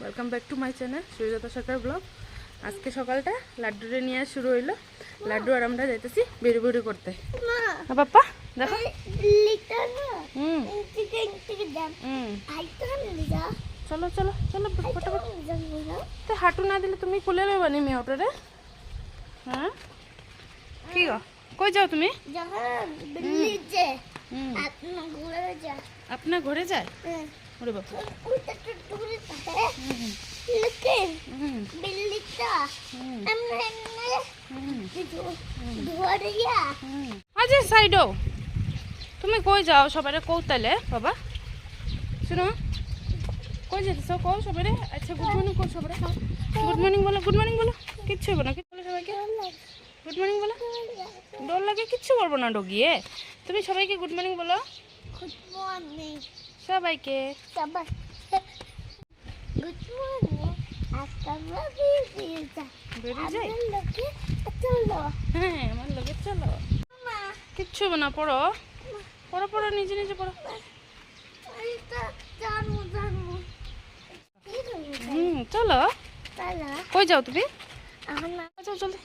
Welcome back to my channel Sujata Sarkar blog আজকে সকালটা লাড্ডুরে নিয়ে শুরু হইল। লাড্ডু আর আমরা যাইতেছি বেরি বেরি করতে। মা হ্যাঁ দেখো। হুম। হুম। চলো চলো চলো তো হাঁটু না দিলে তুমি খুলে লইবানি অটোরে হ্যাঁ? কি গো? কই যাও তুমি? আপনার ঘরে যায়। ওরে আজ আচ্ছা, সাইডও। তুমি কই যাও সবাই কৌ তাহলে বাবা? শুনো। কই যেতেছো কও সবারে আচ্ছা গুড মর্নিং কও সবারে গুড মর্নিং বলো গুড মর্নিং বলো। কিচ্ছু হবে না কিছু বলো সবাইকে। গুড মর্নিং বলো। ডর লাগে কিচ্ছু করব না ডগিয়ে তুমি সবাইকে গুড মর্নিং বলো। গুড মর্নিং সবাইকে। সবাই। গুড মর্নিং আজকে আমরা বেরিয়ে যাই। বেরিয়ে হ্যাঁ আমার লগে চলো। কিচ্ছু হবে না পড়ো। পড়ো পড়ো নিজে নিজে পড়ো। জানো জানো। হুম চলো। কই যাও তুমি? এখন যাও জলদি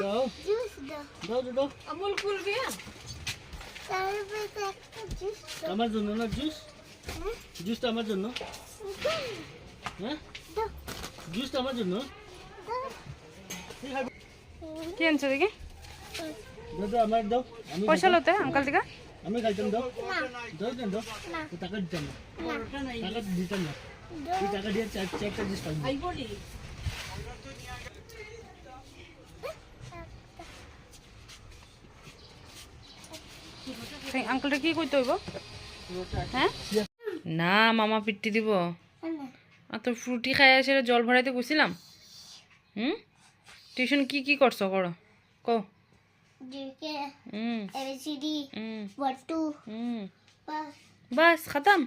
দাও। জুস দাও। দাও দাও আমুল কুল দিয়া। আমার জন্য না জুস হ্যাঁ? জুসটা আমার জন্য। হ্যাঁ? জুসটা আমার জন্য। কি আনছো দেখি? দাও আমার দাও। আমি পয়সা লতে আঙ্কাল দিকা? আমি খাইতাম দাও। দাও দেন দাও? টাকা দিতাম না। না। টাকা দিতাম না। টাকা দিয়ে চারটা জুস সেই আঙ্কেলটা কি করতে হইব? হ্যাঁ? না মামা পিট্টি দিব। আর তোর ফ্রুটি খাই সেটা জল ভরাইতে গেছিলাম হুম? টিউশন কি কি করছ করো? কো বাস। খতম।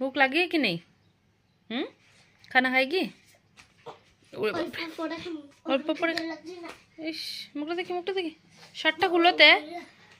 ভুক লাগে কি নেই? হুম? খানা খাইগি অল্প পরে ইস মুখটা দেখি মুখটা দেখি। শার্টটা খুলোতে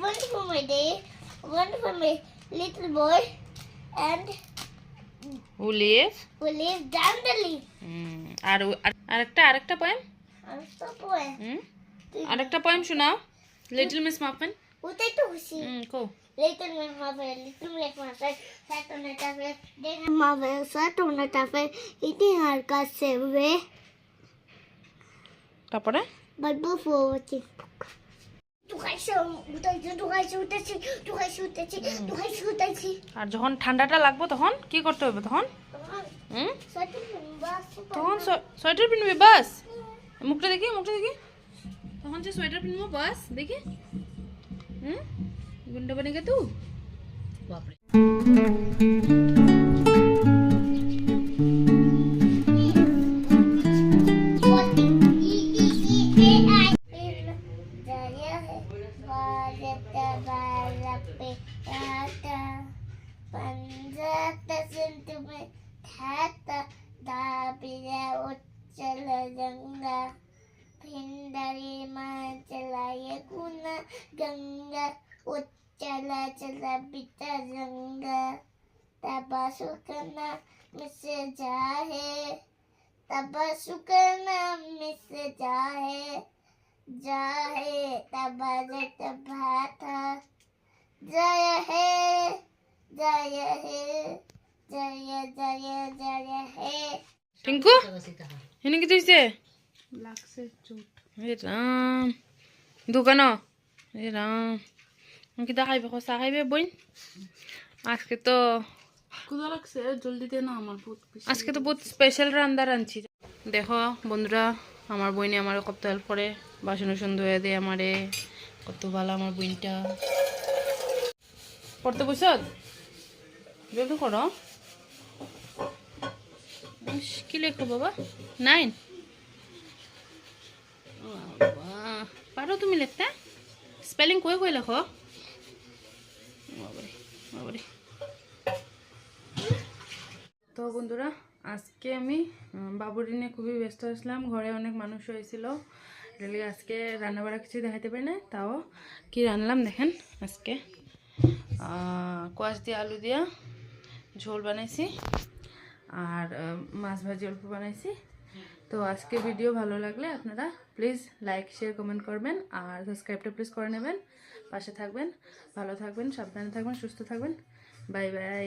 One for my day. One for my little boy. And oh live we live down the lane. হুম আর আরেকটা আরেকটা I'm so boy. হুম আরেকটা পয়েম শোনাও লিটল মিস মাফিন কোথায় তো খুশি হুম কো Little Miss Marvel, sat on the table. Then Marvel sat on the table, eating her cassave, তারপরে but before watching. আর যখন ঠান্ডাটা লাগবো তখন কি করতে হবে? তখন? তখন সোয়েটার পিনবি বাস মুখটা দেখি মুখটা দেখি। তখন যে সোয়েটার পিনবো বাস দেখি। হুম? গুন্ডা বনেগা তু? বাপরে। बैठाता दाबिया उच्चल गंगा फिंडरी माँ चलाए गुना गंगा उच्चल चला बिता गंगा तबा सुखना मिस जाए तबा सुखना मिस जाए जाए तबा जट भाता जय है जय है। টিঙ্কু এনে কি তুইছে লাগছে চোট। এ রাম। দোকান? এ রাম। কি দা খাইবে কষা খাইবে বইন। আজকে তো ক্ষুধা লাগছে? জলদি দে না আমার বহুত আজকে তো বহুত স্পেশাল রান্না রাঁধছি দেখো বন্ধুরা আমার বইনে আমার কত হেল্প করে বাসন উসন ধুয়ে দেয় আমারে কত ভালো আমার বইনটা। পড়তে বসত? জলদি করো কি লেখো বাবা? নাইন পারো তুমি লিখতে? স্পেলিং কই কই লেখো? বাবারে বাবারে। তো বন্ধুরা, আজকে আমি বাবুরি নিয়ে খুবই ব্যস্ত আসলাম। ঘরে অনেক মানুষ হয়েছিল। রেলি আজকে রান্না বাড়া কিছু দেখাতে পারি না তাও কি রান্নালাম দেখেন আজকে। কোয়াশ দিয়ে আলু দিয়া ঝোল বানাইছি। আর মাছ ভাজি অল্প বানাইছি। তো আজকে ভিডিও ভালো লাগলে আপনারা প্লিজ লাইক শেয়ার কমেন্ট করবেন আর সাবস্ক্রাইবটা প্লিজ করে নেবেন। পাশে থাকবেন, ভালো থাকবেন, সাবধানে থাকবেন, সুস্থ থাকবেন। Bye bye